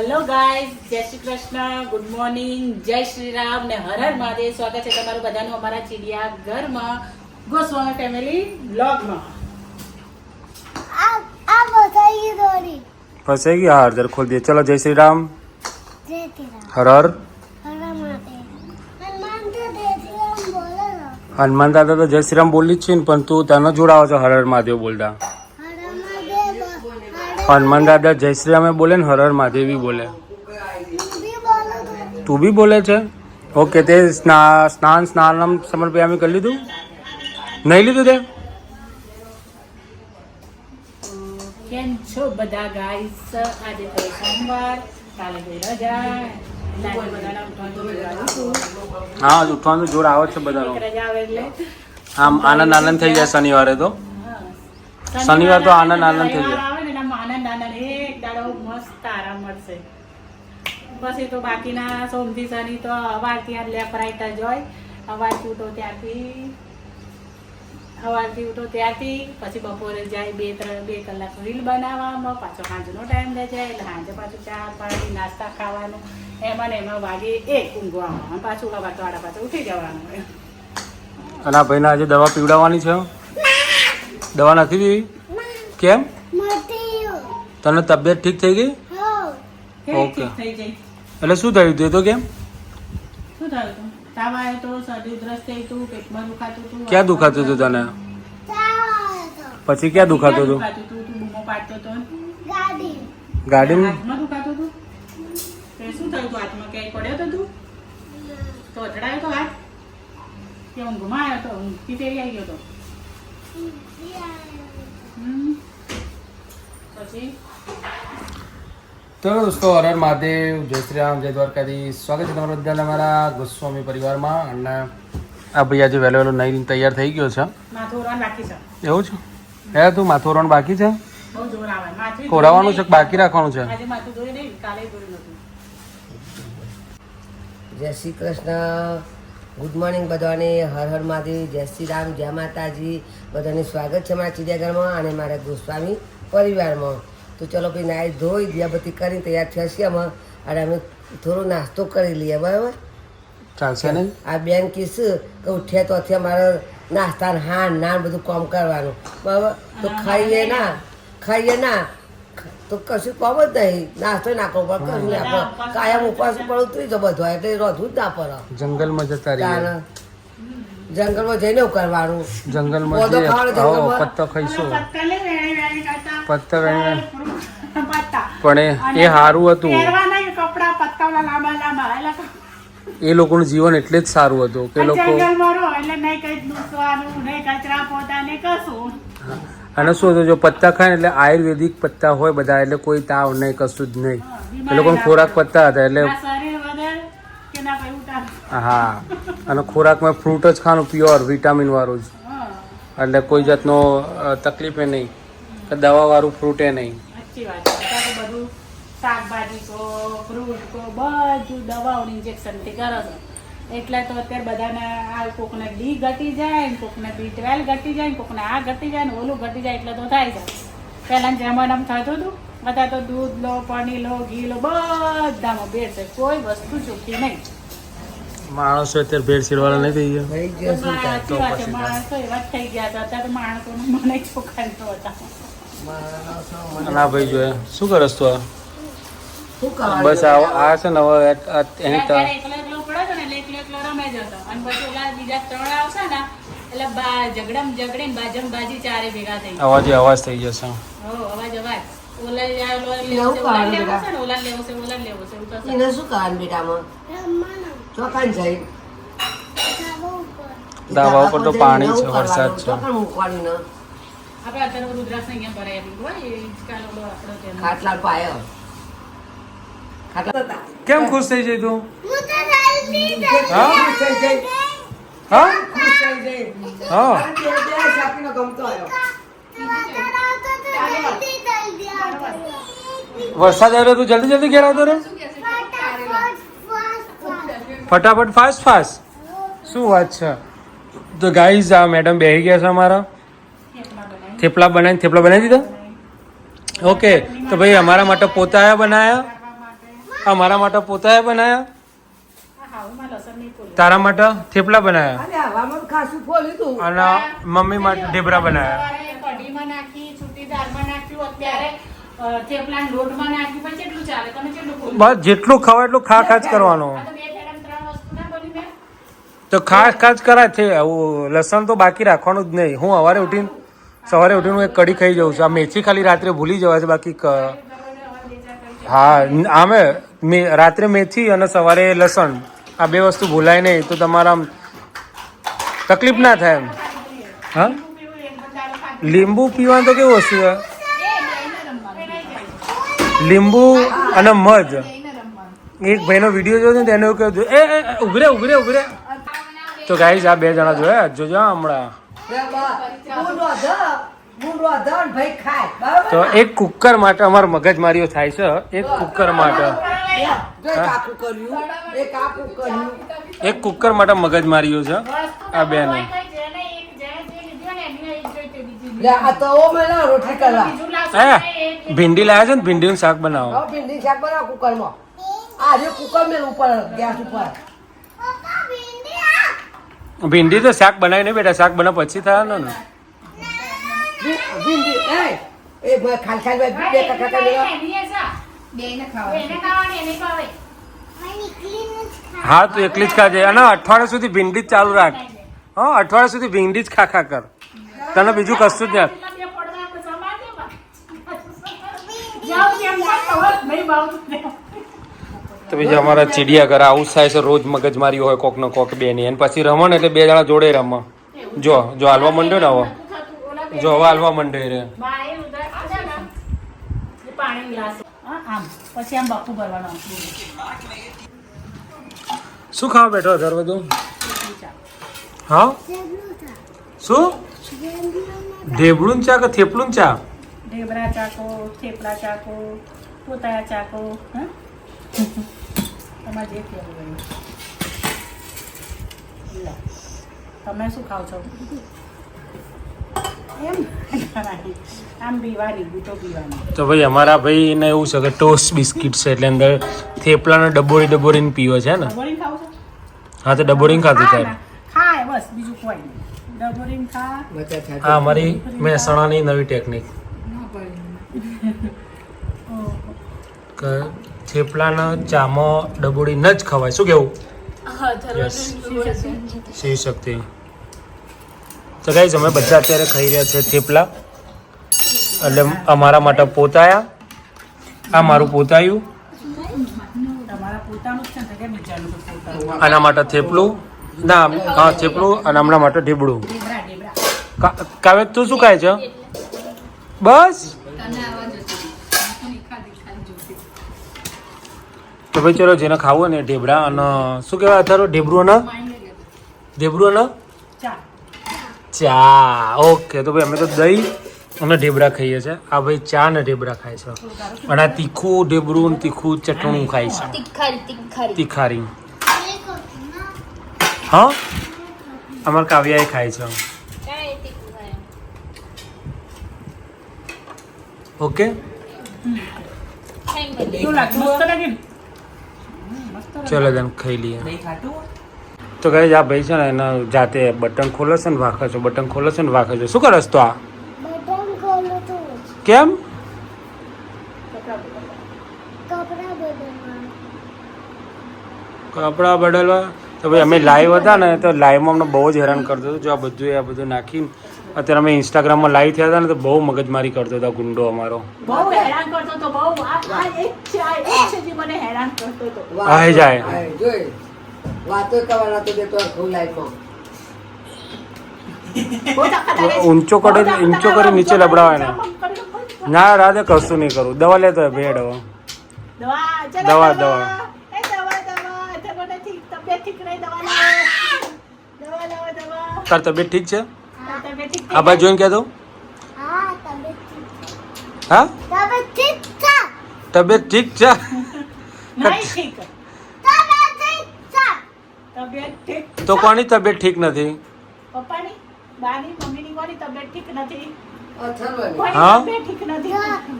Hello guys જય Shri Krishna good morning જય શ્રી રામ ને હર હર મહાદેવ. સ્વાગત છે તમારું બધાનું અમારા ચીડિયા ઘરમાં ગોસ્વામી ફેમિલી બ્લોગમાં ફસાઈ ગયા? હાર દર ખોલ દે. ચલો જય શ્રી રામ. જય હર હર. હનુમાન શ્રી રામ બોલે ને. હનુમાન દાદા તો જય શ્રી રામ બોલી જ છે ને પણ તું તને જોડાવો છો હર હર મહાદેવ બોલતા. હનુમાન દાદા જય શ્રી રામે બોલે ને હર મહાદેવી બોલે. તો બી બોલે છે? ઓકે તે સ્ના સ્નાન સ્નાનમ સમર્પયામી કરી લીધું? નહીં લીધું તે? કેમ છો બધા ગાઈઝ આજે તો સોમવાર કાલે ગઈ રજા. એટલે આજે બધાના ઉઠવાનું જોડાવું હા ઉઠવાનું જોર આવે છે બધાનો. આમ આનંદ આનંદ થઈ જાય શનિવારે તો. શનિવાર તો આનંદ આનંદ થઈ જાય. આવે ને એનામાં આનંદ આનંદ એક દાડો મસ્ત આરામ મળશે પછી તો બાકીના સોમથી શનિ તો અવારથી આ લેફ્ટ રાઈટ જ હોય. અવારથી ઉઠો ત્યારથી. સવારથી ઉઠો ત્યારથી પછી બપોરે જાય બે ત્રણ બે કલાક રીલ બનાવવામાં પાછો સાંજનો ટાઈમ રહે જાય એટલે સાંજે પાછું ચા પાણી નાસ્તા ખાવાનું એમાં ને એમાં વાગે એક ઊંઘવાનું અને પાછું અવાર તો આડા પાછું ઉઠી જવાનું હોય. અને આ ભાઈને આજે દવા પીવડાવવાની છે? દવા નથી પીવી? કેમ? તને તબિયત ઠીક થઈ ગઈ? હો. ઓકે. થઈ જાય એટલે શું થયું? તે તો કેમ? શું થયું તું? તાવ આવ્યો તો શરદી ઉધરસ થઈ તું પેટમાં દુખાતું તું? ક્યાં દુખાતું હતું તને? પછી ક્યાં દુખાતું હતું દુખાતું તું? બૂમો પાડતો હતો ગાડી. હાથમાં દુખાતું તું? તે શું થયું તું? હાથમાં ક્યાંય પડ્યો તો તું? તો અથડાયો તો હાથ? કે ઊંઘમાં આવ્યો તો? ઊંઘથી ફેરી આવી ગયો તો? હમ. પછી? તો દોસ્તો હરર મહાદેવ જય શ્રી રામ જય દ્વારકાધી સ્વાગત છે તમારું બધાને અમારા ગોસ્વામી પરિવારમાં. અને આ ભાઈ આજે વહેલો વહેલો નહીં તૈયાર થઈ ગયો છે. એવું છે? હે તું માથું બાકી છે? બહુ જોર આવે. માથું ખોરાવાનું છે બાકી રાખવાનું છે? આજે માથું ધોઈ નહીં કાલે ધોયું નતું જય શ્રી કૃષ્ણ. ગુડ મોર્નિંગ બધાને. હર હર મહાદેવ. જય શ્રી રામ. જય માતાજી. બધાને સ્વાગત છે મારા ચિડિયાઘરમાં અને મારા ગોસ્વામી પરિવારમાં. તો ચલો ભાઈ નાહી ધોઈ દિયા બધી કરી તૈયાર થયા છીએ અમે અને અમે થોડો નાસ્તો કરી લઈએ બરાબર? ચાલશે ને? આ બેન કીસ કે ઉઠ્યા તો અત્યારે મારે નાસ્તા ને હાન નાન બધું કામ કરવાનું. બરાબર? તો ખાઈએ ના ખાઈએ ના. તો કશું કોમ જ નહીં. નાસ્તો નાખો પણ પડે કશું નાખો કાયમ ઉપવાસ પણ ઉતરી જો બધો એટલે રોધવું જ ના પડે. જંગલમાં જતા રહીએ. જંગલમાં જઈને એવું કરવાનું? જંગલમાં? પત્તો ખાઈશું. પત્તો વેણી વેણી કરતા પત્તા વેણી પત્તા પણ એ- સારું હતું. એ લોકોનું જીવન એટલે જ સારું હતું કે લોકો અને શું હતું જો પત્તા ખાય એટલે આયુર્વેદિક પત્તા હોય બધા એટલે કોઈ તાવ નહીં કશું જ નહીં. એ લોકોનો ખોરાક પત્તા હતા એટલે હા. અને ખોરાકમાં ફ્રૂટ જ ખાવાનું પ્યોર વિટામિન વાળું જ. એટલે કોઈ જાતનો તકલીફે નહીં. દવાવાળું ફ્રૂટે નહીં. સાચી વાત છે. અત્યારે તો બધું શાકભાજી કો ફ્રૂટ કો બધું દવાઓનું ઇન્જેક્શનથી કરો છો. એટલે તો અત્યારે બધાને આ કોકને ડી ઘટી જાય ને કોકને બી ટ્વેલ્વ ઘટી જાય ને કોકને આ ઘટી જાય ને ઓલું ઘટી જાય એટલે તો થાય છે. પહેલાં જમાનામાં થતું હતું બધા તો દૂધ લો પનીર લો ઘી લો બધામાં ભેળ છે. કોઈ વસ્તુ ચોખ્ખી નહીં. માણસો અત્યારે ભેળ વાળા નહીં થઈ ગયા માણસો એવા જ થઈ ગયા હતા અત્યારે માણસોનું મને ચોખ્ખા તો આ ભાઈ જોઈએ શું કરસ તું આ? બસ આ આ છે ને હવે એની ત- જ્યારે એકલો એકલો પડ્યો હતો ને એટલે એકલો એકલો રમે જ હતો અને પછી ઓલા બીજા ત્રણ આવશે ને એટલે બા ઝગડમ ઝગડીને બાજમ બાજી ચારે ભેગા થઈ ગયા. અવાજે અવાજ થઈ જશે. હો અવાજ અવાજ. ને ધાબા ઉપર તો પાણી છે, વરસાદ છે. ચોખાન મૂકવાની ને આપણે અત્યારે રુદ્રાક્ષ અહીંયા ભરાઈ આપી હોય એ હિંચકાનો ઓલો આપણો તેનો. ખાટલા પાયો ખાટલા કેમ ખુશ થઈ જઈ તું હું તો જલ્દી હા ખુશ થઈ જઈ હા ખુશ થઈ જઈ હા અરે બે બે શાકીનો ગમતો આવ્યો આવતો તો જલ્દી જલ્દી આવતો વરસાદ આવ્યો તું જલ્દી જલ્દી ઘેર આવતો રે ફટાફટ ફાસ્ટ ફટાફટ ફાસ્ટ ફાસ્ટ શું વાત છે તો ગાઈઝ આ મેડમ બેહી ગયા છે અમારા થેપલા બનાવીને થેપલા બનાવી દીધા? ઓકે તો ભાઈ અમારા માટે પોતાયા બનાયા? અમારા માટે પોતાએ બનાયા? આ હાવમાં લસણ નહીં ફોલ્યું. તારા માટે થેપલા બનાયા? અરે હવામાં ખાસું ફોલ્યું તું. અને મમ્મી માટે ઢેબરા ફોલ્યું? બસ જેટલું ખાવા એટલું ખા ખા જ કરવાનું તો ખાસ ખાસ કરાય. છે આવું લસણ તો બાકી રાખવાનું જ નહીં. હું સવારે ઉઠીને સવારે ઉઠીને એક કઢી ખાઈ જાઉં છું. આ મેથી ખાલી રાત્રે ભૂલી જવાય છે, બાકી હા આમે મે રાત્રે મેથી અને સવારે લસણ. આ બે વસ્તુ ભૂલાય નહીં, તો તમારા તકલીફ ના થાય એમ. હા. લીંબુ પીવાનું તો કેવું વસ્તુ. લીંબુ અને મધ. એક ભાઈનો વીડિયો જોયો ને તેને એવું કહ્યું એ ઉઘરે ઉઘરે ઉઘરે તો ગાઈઝ આ બે જણા જોયા, જોજો હમણાં. તો એક કુકર માટે અમાર મગજમારીઓ થાય છે એક કુકર માટે. એક કુકર માટે મગજમારીઓ છે આ બેને. એક- જેને જે લીધી હોય ને ભીંડી છે ને શાક બનાવો. ભીંડી શાક બનાવો કુકરમાં આજે કુકર મેલ ઉપર ગેસ ઉપર. ભીંડી ભીંડી તો શાક બનાવી નહીં બેટા શાક બના પછી થયા ને. હા તો એકલી જ ખાજે. અને અઠવાડિયા સુધી ભીંડી જ ચાલુ રાખ. હા અઠવાડિયા સુધી ભીંડી જ ખા ખા કર. તને બીજું કશું જ નહીં. તો બીજા અમારા ચીડિયાઘર આવું થાય છે, રોજ મગજમારી હોય કોક નો કોક બે ની અને પછી રમણ એટલે બે જણા જોડે રમ. જો જો હાલવા માંડ્યો ને હવે. જો, હવે હાલવા માંડ્યો રે. શું ખાવા બેઠો ધર બધું? હા? શું? ઢેબડું ચા કે થેપલું ચા? ઢેબરા ચાકો થેપલા ચાકો પોતાયા ચાકો હા? તમારે જે કહેવું હોય લો. તમે શું ખાવ છો? તો ભાઈ અમારા ભાઈ ને એવું છે કે ટોસ્ટ બિસ્કિટ છે એટલે અંદર થેપલાનો ડબોળી ડબોળીને પીવો છે ને? ડબોરીને ખાવ છો? હા તો ડબોળીને ખાતું ખા થાય ખાય બસ બીજું કોઈ ડબોરીને ખા. હા મારી મહેસાણાની નવી ટેકનિક. થેપલાના ચામો ડબોડી ન જ ખવાય. શું કેવું? શ્રી શિવ શક્તિ તો ગાઈઝ અમે બધા અત્યારે ખાઈ રહ્યા છે થેપલા. એટલે અમારા માટે પોતાયા. આ મારું પોતાયું. આના માટે થેપલું. ના હા થેપલું અને હમણાં માટે ઢીબડું. કાવ્ય તું શું ખાય છે? બસ. તો ભાઈ ચલો જેને ખાવું હોય ને ઢેબરા અને શું કહેવાય અત્યારે ઢેબરું અને ઢેબરું અને ચા. ચા ઓકે તો ભાઈ અમે તો દહીં અને ઢેબરા ખાઈએ છીએ. આ ભાઈ ચા ને ઢેબરા ખાય છે. અને આ તીખું ઢેબરું ને તીખું ચટણું ખાય છે. તીખારી હા? અમારે કાવ્યાએ ખાય છે. કાંઈ તીખું ખાય ઓકે? શું લાગે મસ્ત લાગે. ચલો then ખાઈ લઈએ. તો કહે આ ભાઈ છે ને એના જાતે બટન ખોલે છે ને વાંખે છે બટન ખોલે છે ને વાંખે છે. શું કરસ તો આ? કેમ? કપડા બદલવા. તો ભાઈ અમે લાઈવ હતા ને તો લાઈવમાં અમને બહુ જ હેરાન કરતો હતો. જો આ બધું આ બધું નાખીને અત્યારે અમે ઇન્સ્ટાગ્રામમાં લાઈવ થયા હતા ને તો બહુ મગજમારી કરતો હતો ગુંડો અમારો. બહુ હેરાન કરતો તો બહુ. આ આ એક છે આ એક છે જે મને હેરાન કરતો તો આય જાય. જોઈ. વાતો દેતો આખું લાઈફમાં. ઊંચો કરે ઊંચો કરી નીચે લબડાવે ને. ના રાધે કશું નહીં કરું. દવા લેતો હોય ભેડ. હવે દવા દવા. તાર તબિયત ઠીક છે? તારી આ બાજુ જોઈને કહેતો? હા તબિયત ઠીક છે. નહીં ઠીક. તમે ઠીક થા તબિયત ઠીક. તો કોની તબિયત ઠીક નથી? પપ્પાની? બાની મમ્મીની કોની તબિયત ઠીક નથી? અથર્વની હા? તબિયત ઠીક નથી.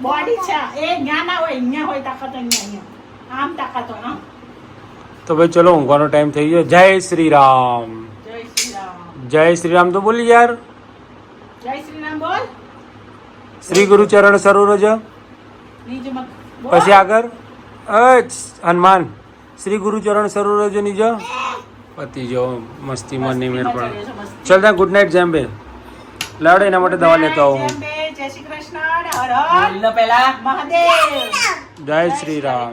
બોડી છે. એ જ્ઞાન હોય અહીંયા હોય તાકાત અહીંયા આમ તાકાતો આમ. તો ભાઈ ચલો ઊંઘવાનો ટાઈમ થઈ ગયો. જય શ્રી રામ. જય શ્રી રામ. જય શ્રી રામ તો બોલી યાર. જય શ્રી રામ બોલ. શ્રી ગુરુ ચરણ સરોરજ પછી આગળ? હનુમાન. શ્રી ગુરુ ચરણ સરોરજ નીજ પતિ જો મસ્તી મન નહીં પણ ચાલે ત્યાં ગુડ નાઇટ જેમ બે લાવડે એના માટે દવા લેતો આવું હું. જય શ્રી કૃષ્ણ મહાદેવ. જય શ્રી રામ.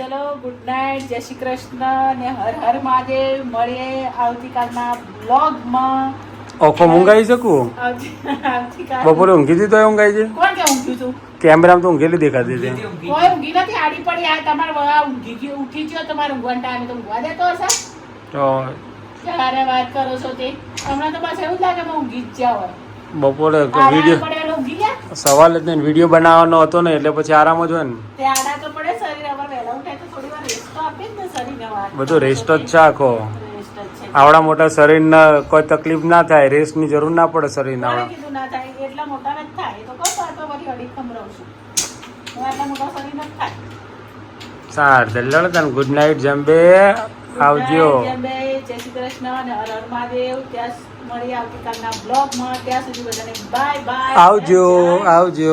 ચલો ગુડ નાઇટ જય શ્રી કૃષ્ણ ને હર હર મહાદેવ. મળીએ આવતીકાલના બ્લોગમાં ઓખો ઊંઘાઈ શકું બપોરે ઊંઘી હતી તો ઊંઘાઈ છે? કોણ કે ઊંઘ્યું તું? કેમેરામાં તો ઊંઘેલી દેખાતી હતી. કોઈ ઊંઘી નથી આડી પડી આ તમારે ઊંઘી ગયો ઉઠી ગયો તમારે ઊંઘવાનો ટાઈમ તો ઊંઘવા દેતો હશે. તો ક્યારે વાત કરો છો તે? હમણાં તો બસ એવું જ લાગે મેં ઊંઘી જ જ્યાં હોય. બપોરે વીડિયો સવાલ જ નહીં વીડિયો બનાવવાનો હતો ને એટલે પછી આરામ જ હોય ને. તે આડા તો પડે શરીર અમારે વહેલા ઉઠાય તો થોડી વાર રેસ્ટ તો આપે જ ને શરીરને વાત બધો રેસ્ટ જ છે આખો. આવડા મોટા શરીરને કોઈ તકલીફ ના થાય રેસ્ટની જરૂર ના પડે શરીરને આવડા. કીધું ના થાય? એટલા મોટા નથી થાય. તો કહો તો આ અડી ખમરાવું છું. હું આટલા મોટા શરીર નથી થાય. સાર દલ્લડ ગુડ નાઇટ જમ્બે આવજો. જમ્બે જય શ્રી કૃષ્ણ અને હર હર મહાદેવ. ત્યાં મળી આવતીકાલના બ્લોગમાં ત્યાં સુધી બધાને બાય બાય આવજો આવજો.